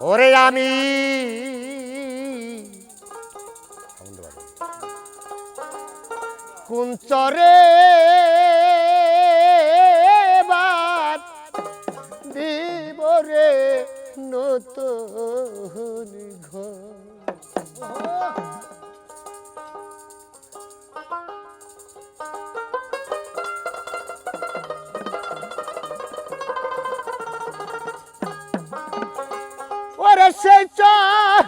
ওরে আমি। কুঞ্চরে বাদ দিব রে নতুন সেই চর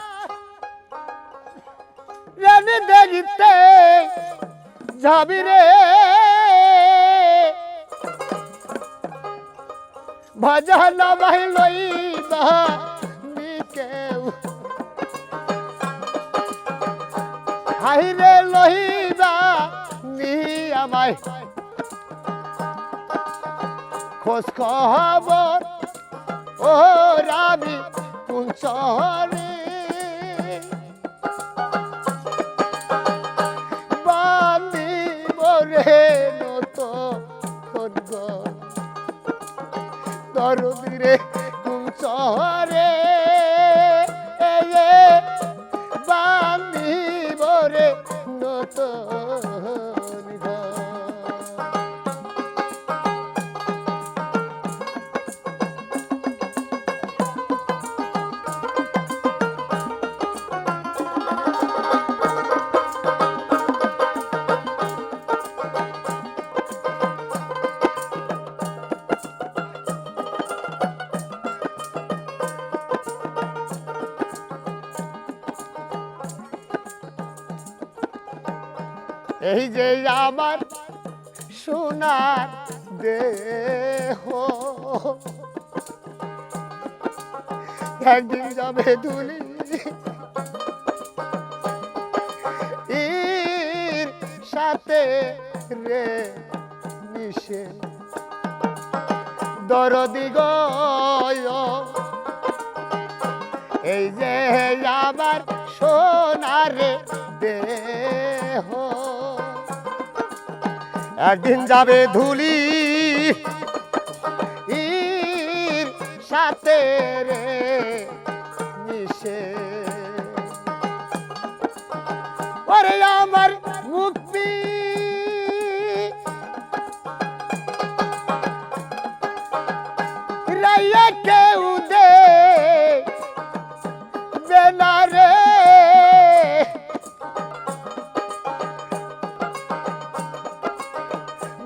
রানি দেখিতে যাবি রে। ভজন ভাই লইবা কেউ। হাইরে লইবা নি আমায়। খোঁজ খবর, ও রাবি শহরে বান্দি মরে নত খোঁজ দরদিরে কোন শহরে বান্দি মরে নত এই যে আমার সোনার দেহ। একদিন যাবে দুলি। ইর সাথে রে মিশে। দরদি গয়। এই যে আমার সোনার দেহ। একদিন যাবে ধুলি সাথে রে।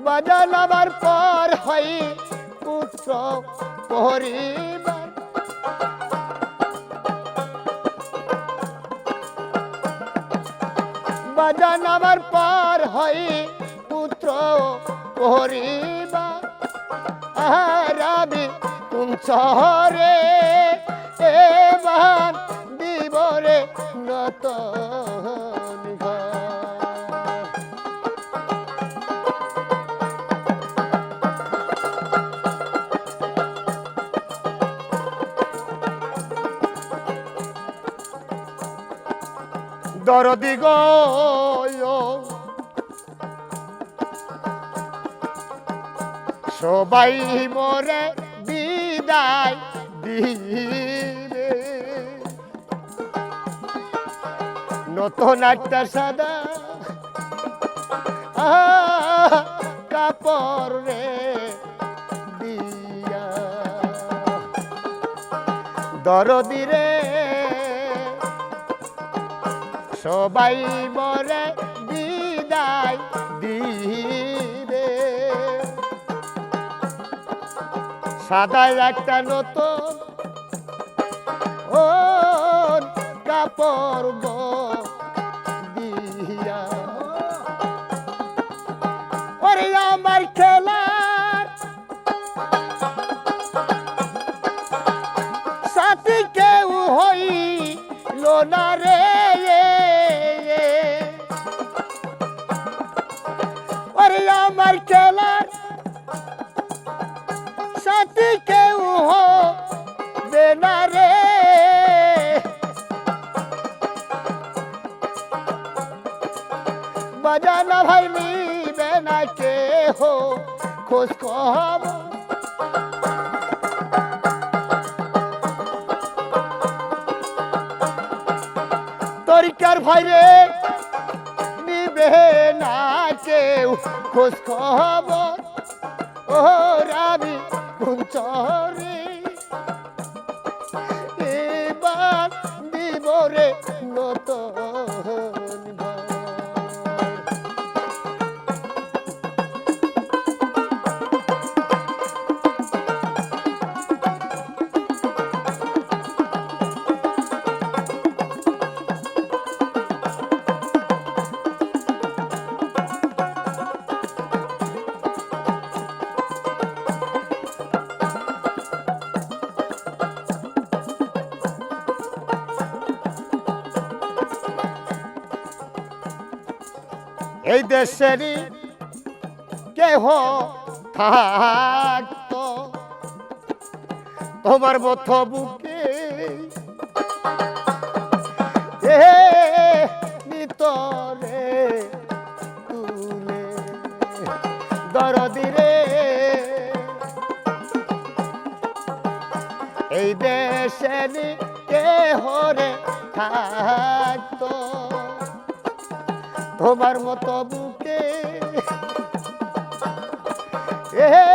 বাজান পর হই পুত্র পরিবার। বাজান পর হই পুত্র পরিবার। আহারাবি কোন শহরে এবার দিবরে নতন দরদি গো সবাই মরে বিদায় দিবে। নতুন একটা সাদা কাপড় রে দিয়া। দরদি রে সবাই মরে বিদায় দিবে। সাদা একটা নতুন ও কাপড় দিয়া ওরে আমার খেলার সাথী কেউ হইল না অজানা ভাই নিবে না কেহ, খোঁজ খবর তরিকার ভাই রে? নিবে না কেউ, খোঁজ খবর ও রাবি কুঞ্চরে এবার দিব রে নতো। এই দেশেরই কেহ থাকতো? তোমার মত বুকে এ নিতরে তুলে দরদিরে এই দেশেরই কেহ রে থাকতো? তোমার মতো বুকে। এ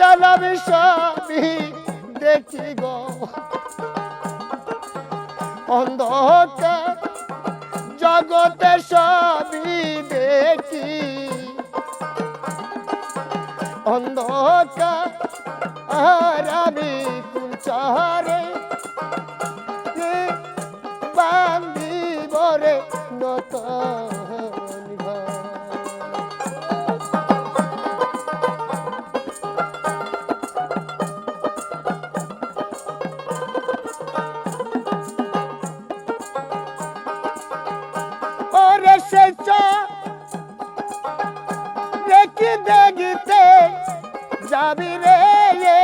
বাজালাম সবই দেখি গো। অন্ধকার জগতে সবই দেখি। অন্ধকার আমি কুঞ্চারে যাবি রে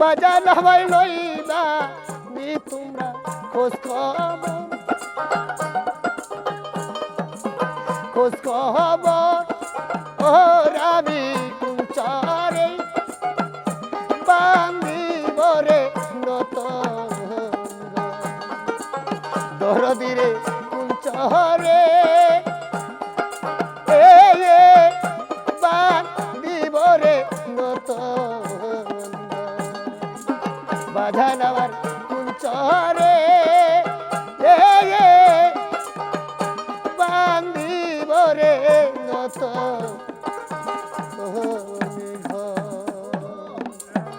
বাজার হবাই লইবা বি তোমরা খোঁজ খবর। খোঁজ খবর। ও রাবি বাধা নাবার কুঞ্চরে